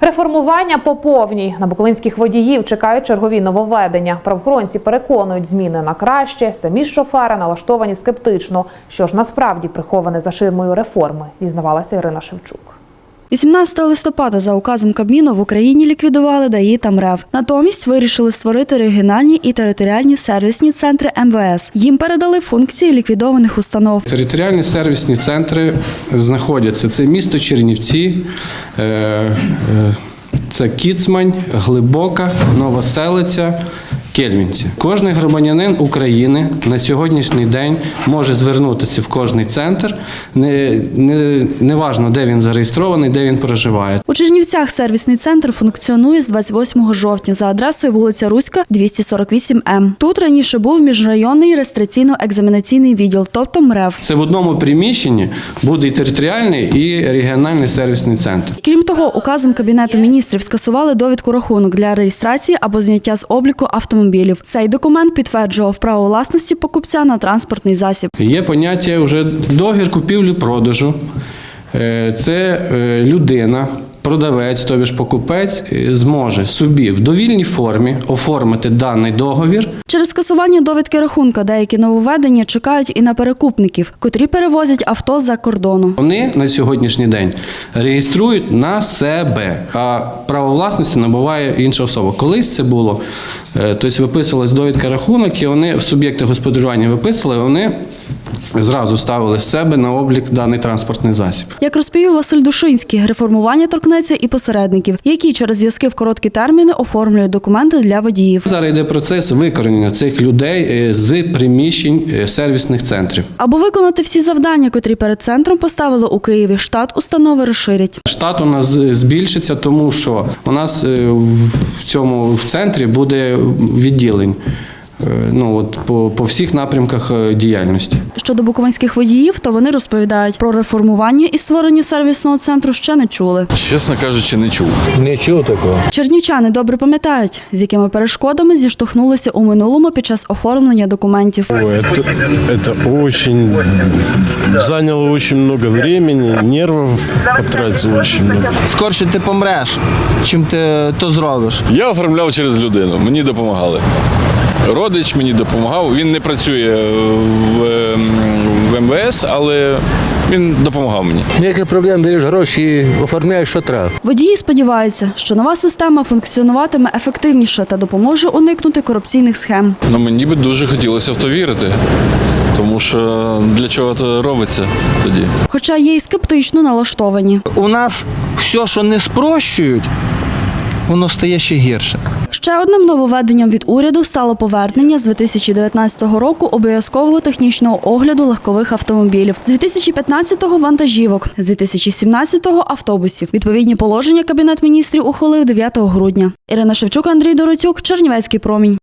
Реформування по повній на буковинських водіїв чекають чергові нововведення. Правоохоронці переконують зміни на краще. Самі ж шофери налаштовані скептично. Що ж насправді приховане за ширмою реформи, дізнавалася Ірина Шевчук. 18 листопада за указом Кабміну в Україні ліквідували ДАІ та МРЕВ. Натомість вирішили створити регіональні і територіальні сервісні центри МВС. Їм передали функції ліквідованих установ. Територіальні сервісні центри знаходяться. Це місто Чернівці, е, е, це Кіцмань, Глибока, Новоселиця, Кельмінці. Кожний громадянин України на сьогоднішній день може звернутися в кожний центр. Не, не, неважно, де він зареєстрований, де він проживає. У Чернівцях сервісний центр функціонує з 28 жовтня за адресою вулиця Руська, 248М. Тут раніше був міжрайонний реєстраційно-екзаменаційний відділ, тобто МРЕВ. Це в одному приміщенні буде і територіальний, і регіональний сервісний центр. Крім того, указом Кабінету міністрів скасували довідку рахунок для реєстрації або зняття з обліку автомобілів. Цей документ підтверджував право власності покупця на транспортний засіб. Є поняття вже договір купівлі-продажу. Е, Це е, людина, продавець, тобі ж покупець, зможе собі в довільній формі оформити даний договір. Через скасування довідки рахунка деякі нововведення чекають і на перекупників, котрі перевозять авто з-за кордону. Вони на сьогоднішній день реєструють на себе, а право власності набуває інша особа. Колись це було, е, тобто виписувалась довідка рахунок, і вони в суб'єкти господарювання виписували, вони зразу ставили з себе на облік даний транспортний засіб. Як розповів Василь Душинський, реформування торкнеться і посередників, які через зв'язки в короткі терміни оформлюють документи для водіїв. Зараз йде процес викоренення цих людей е, з приміщень е, сервісних центрів. Аби виконати всі завдання, котрі перед центром поставили у Києві, штат установи розширять. Штат у нас збільшиться, тому що у нас е, в цьому в центрі буде відділень. Е, Ну от по, по всіх напрямках е, діяльності. Щодо буковинських водіїв, то вони розповідають про реформування і створення сервісного центру ще не чули. Чесно кажучи, не чув. Нічого такого. Чернівчани добре пам'ятають, з якими перешкодами зіштовхнулися у минулому під час оформлення документів. Ой, это очень заняло очень много времени, нервов потратил очень много. скорше ти помреш, чим ти то зробиш. Я оформляв через людину, мені допомагали. Родич мені допомагав. Він не працює в, ем, в МВС, але він допомагав мені. Ніяких проблем береш гроші, оформляєш, що треба. Водії сподіваються, що нова система функціонуватиме ефективніше та допоможе уникнути корупційних схем. Ну мені би дуже хотілося в то вірити, тому що для чого це робиться тоді? Хоча є й скептично налаштовані. У нас все, що не спрощують, воно стає ще гірше. Ще одним нововведенням від уряду стало повернення з 2019 року обов'язкового технічного огляду легкових автомобілів, з 2015-го вантажівок, з 2017-го автобусів. Відповідні положення Кабінет міністрів ухвалив 9 грудня. Ірина Шевчук, Андрій Дороцюк, Чернівецький промінь.